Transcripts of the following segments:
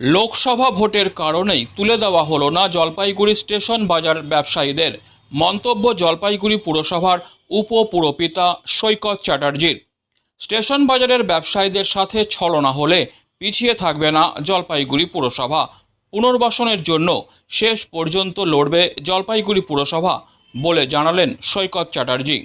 লোকসভা ভোটের কারণেই তুলে দেওয়া হলো না জলপাইগুড়ি স্টেশন বাজার ব্যবসায়ীদের। মন্তব্য জলপাইগুড়ি পুরসভার উপপুরপিতা সৈকত চ্যাটার্জির। স্টেশন বাজারের ব্যবসায়ীদের সাথে ছলনা হলে পিছিয়ে থাকবে না জলপাইগুড়ি পুরসভা। পুনর্বাসনের জন্য শেষ পর্যন্ত লড়বে জলপাইগুড়ি পুরসভা বলে জানালেন সৈকত চ্যাটার্জি।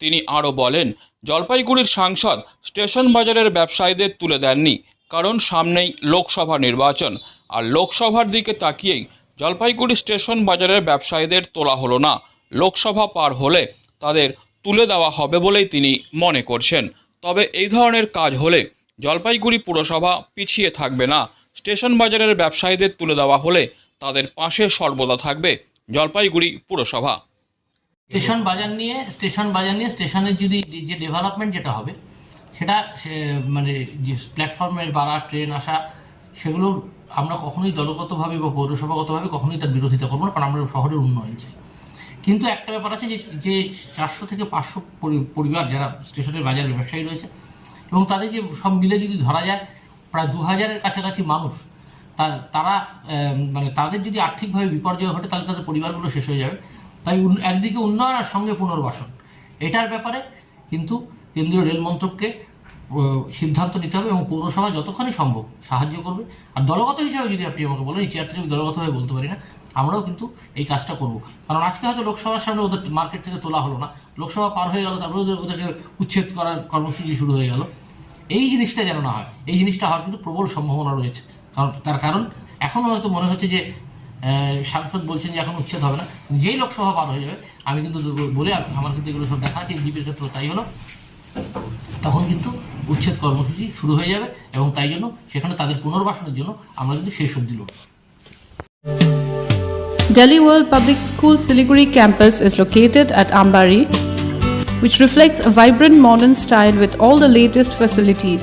তিনি আরও বলেন, জলপাইগুড়ির সাংসদ স্টেশন বাজারের ব্যবসায়ীদের তুলে দেননি। কারণ সামনেই লোকসভা নির্বাচন। আর লোকসভার দিকে তাকিয়েই জলপাইগুড়ি স্টেশন বাজারের ব্যবসায়ীদের তোলা হলো না। লোকসভা পার হলে তাদের তুলে দেওয়া হবে বলেই তিনি মনে করছেন। তবে এই ধরনের কাজ হলে জলপাইগুড়ি পুরসভা পিছিয়ে থাকবে না। স্টেশন বাজারের ব্যবসায়ীদের তুলে দেওয়া হলে তাদের পাশে সর্বদা থাকবে জলপাইগুড়ি পুরসভা। স্টেশন বাজার নিয়ে, স্টেশন বাজার নিয়ে, স্টেশনের যদি যে ডেভেলপমেন্ট যেটা হবে সেটা মানে যে প্ল্যাটফর্মের বাড়া, ট্রেন আসা, সেগুলো আমরা কখনোই দলগতভাবে বা পৌরসভাগতভাবে কখনোই তার বিরোধিতা করব না, কারণ আমরা শহরের উন্নয়ন চাই। কিন্তু একটা ব্যাপার আছে যে যে চারশো থেকে পাঁচশো পরিবার যারা স্টেশনের বাজার ব্যবসায়ী রয়েছে, এবং তাদের যে সব মিলে যদি ধরা যায়, প্রায় দু হাজারের কাছাকাছি মানুষ, তা- তারা মানে তাদের যদি আর্থিকভাবে বিপর্যয় ঘটে, তাহলে তাদের পরিবারগুলো শেষ হয়ে যাবে। তাই একদিকে উন্নয়ন আর সঙ্গে পুনর্বাসন, এটার ব্যাপারে কিন্তু কেন্দ্রীয় রেল মন্ত্রককে সিদ্ধান্ত নিতে হবে এবং পৌরসভা যতক্ষণই সম্ভব সাহায্য করবে। আর দলগত হিসাবে যদি আপনি আমাকে বলেন, এই চেয়ার থেকে আমি দলগতভাবে বলতে পারি না, আমরাও কিন্তু এই কাজটা করব। কারণ আজকে হয়তো লোকসভার সামনে ওদের মার্কেট থেকে তোলা হলো না। লোকসভা পার হয়ে গেল, তারপরে ওদের, ওদেরকে উচ্ছেদ করার কর্মসূচি শুরু হয়ে গেল। এই জিনিসটা যেন না হয়, এই জিনিসটা হওয়ার কিন্তু প্রবল সম্ভাবনা রয়েছে। কারণ, তার কারণ এখনও হয়তো মনে হচ্ছে যে সাংসদ বলছেন যে এখন উচ্ছেদ হবে না। যেই লোকসভা পার হয়ে যাবে, আমি কিন্তু বলে আমি- আমার কিন্তু এগুলো সব দেখা আছে জিপির ক্ষেত্রে তাই হলো। তখন কিন্তু উচ্ছেদ কর্মসূচি শুরু হয়ে যাবে এবং তাই জন্য সেখানে তাদের পুনর্বাসনের জন্য আমরা কিন্তু শেষ অব্দি লড়ব Delhi World Public School Siliguri campus is located at Ambari, which reflects a vibrant modern style with all the latest facilities.